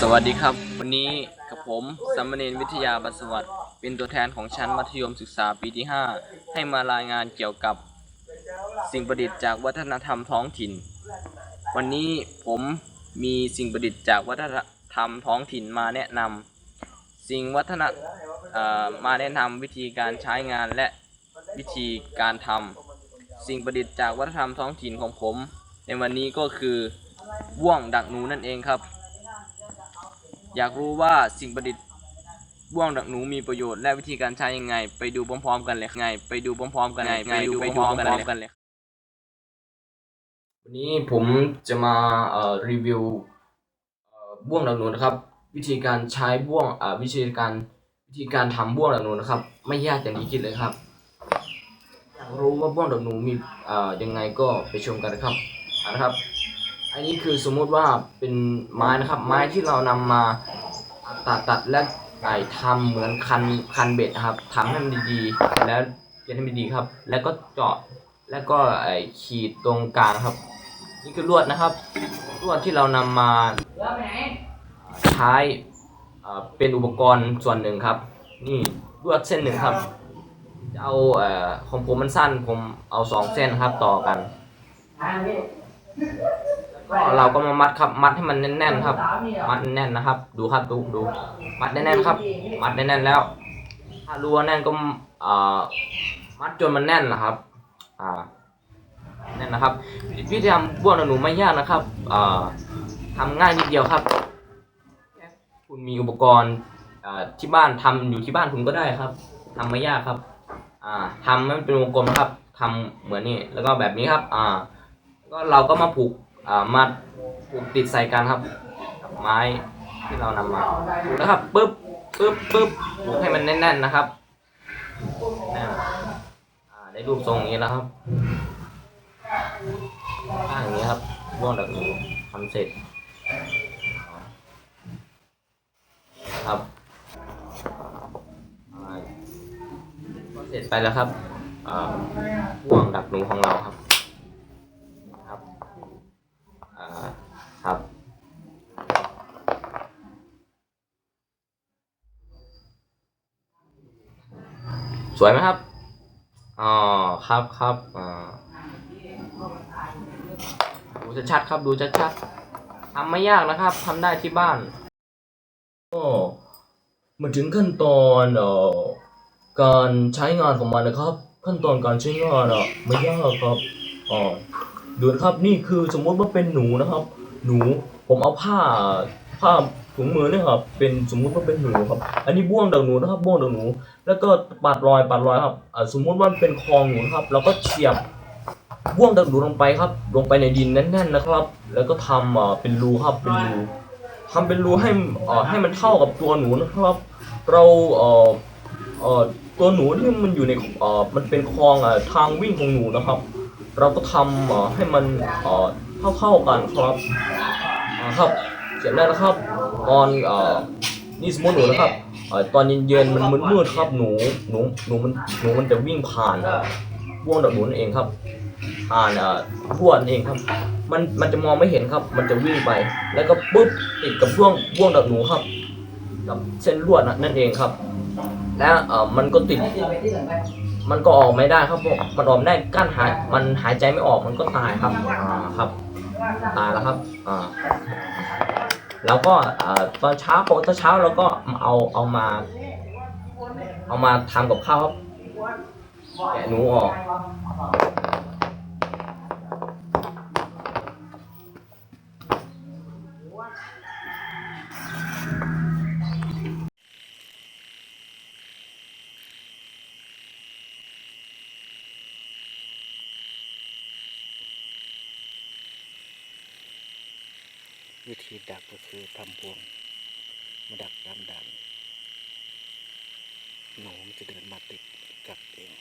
สวัสดีครับ วันนี้กับผมสัมมเนนวิทยาบัสวัสดิ์เป็นตัวแทนของชั้นมัธยมศึกษาปีที่ 5 ให้มารายงานเกี่ยวกับสิ่งประดิษฐ์จากวัฒนธรรมท้องถิ่น วันนี้ผมมีสิ่งประดิษฐ์จากวัฒนธรรมท้องถิ่นมาแนะนำสิ่งวัฒนมาแนะนำวิธีการใช้งานและวิธีการทำสิ่งประดิษฐ์จากวัฒนธรรมท้องถิ่นของผม ในวันนี้ก็คือบ่วงดักหนูนั่นเองครับ อยากรู้ว่าสิ่งประดิษฐ์บ่วงดักหนูมีประโยชน์และวิธีการใช้ยังไง ไปดูพร้อมๆกันเลยไง ไปดูพร้อมๆกันเลยไงไปดูพร้อมๆกันเลยวันนี้ผมจะมาเอ่อรีวิวเอ่อบ่วงดักหนูนะครับ วิธีการใช้บ่วงอ่าวิธีการวิธีการทำบ่วงดักหนูนะครับ ไม่ยากอย่างที่คิดเลยครับอยากรู้ว่าบ่วงดักหนูมีเอ่อยังไงก็ไปชมกันนะครับนะครับ อันนี้คือสมมุติว่าเป็นไม้นะครับ ไม้ที่เรานำมาตัดตัดและไอทำเหมือนคันคันเบ็ดนะครับทำให้มันดีๆ แล้วเขียนให้มันดีครับ แล้วก็เจาะแล้วก็ไอขีดตรงกลางครับ นี่คือลวดนะครับ ลวดที่เรานำมาใช้เป็นอุปกรณ์ส่วนหนึ่งครับ นี่ลวดเส้นหนึ่งครับจะเอาเอ่อของผมมันสั้นผมเอาสองเส้นครับต่อกัน ก็เราก็มามัดครับ มัดให้มันแน่นๆครับ มัดแน่นนะครับ ดูครับดูดู มัดแน่นๆครับ มัดแน่นๆแล้ว ถ้ารู้ว่าแน่นก็เอ่อมัดจนมันแน่นนะครับ อ่า แน่นนะครับวิธีทำบ้วนหนูไม่ยากนะครับ เอ่อทำง่ายนิดเดียวครับ คุณมีอุปกรณ์ที่บ้านทำอยู่ที่บ้านคุณก็ได้ครับทำไม่ยากครับ อ่าทำให้มันเป็นวงกลมครับทำเหมือนนี่แล้วก็แบบนี้ครับ อ่า ก็เราก็มาผูก มาผูกติดใส่กันครับกับไม้ที่เรานำมาผูกนะครับปึ๊บปึ๊บปึ๊บผูกให้มันแน่นๆนะครับแน่นอ่าได้รูปทรงนี้แล้วครับถ้างนี้ครับร่วงแบบนี้ทำเสร็จครับเสร็จไปแล้วครับอ่าห่วงดักหนูของเราครับ อ่า ครับ สวยไหมครับ อ๋อ ครับครับอ่าดูชัดๆครับ ดูชัดๆทำไม่ยากนะครับทำได้ที่บ้านก็มาถึงขั้นตอนเอ่อการใช้งานของมันนะครับ ขั้นตอนการใช้งานอะไม่ยากครับอ๋อดูนะครับนี่คือสมมติว่าเป็นหนูนะครับ หนูผมเอาผ้าผ้า ถุงมือเนี่ยครับ เป็นสมมุติว่าเป็นหนูครับ อันนี้บ้วงดักหนูนะครับบ้วงดักหนู แล้วก็ปัดรอยปัดรอยครับสมมุติว่าเป็นคลองหนูนะครับ เราก็เสียบบ้วงดักหนูลงไปครับ ลงไปในดินแน่นๆนะครับ แล้วก็ทำเป็นรูครับเป็นรูทำเป็นรูให้ให้มันเท่ากับตัวหนูนะครับ เราตัวหนูที่มันอยู่ในมันเป็นคลองทางวิ่งของหนูนะครับ เราก็ทำให้มันเอ่าๆกันครับครับ สร็จแล้นะครับ ตอนเอ่อนี่สมมติหนูนะครับเอ่อตอนเย็นๆมันมืดๆครับหนูหนูหนูมันหนูมันจะวิ่งผ่านเอ่วงดอกหนูนั่นเองครับผ่านเอ่อทั่วนั่นเองครับ มันมันจะมองไม่เห็นครับ มันจะวิ่งไป แล้วก็ปุ๊บติดกับบ่วงบ่วงดอกหนูครับกับเส้นลวดนั่นเองครับ และเอ่อมันก็ติดมันก็ออกไม่ได้ครับผมมันออกไม่ได้กั้นหายมันหายใจไม่ออกมันก็ตายครับอ่าครับ ตายแล้วครับอ่า แล้วก็ตอนเช้าพอติเช้าเราก็เอาเอามา เอามาทำกับข้าวแกะหนูออก วิธีดักก็คือทำพวงมาดักตามด่านหนูมันจะเดินมาติดกับเอง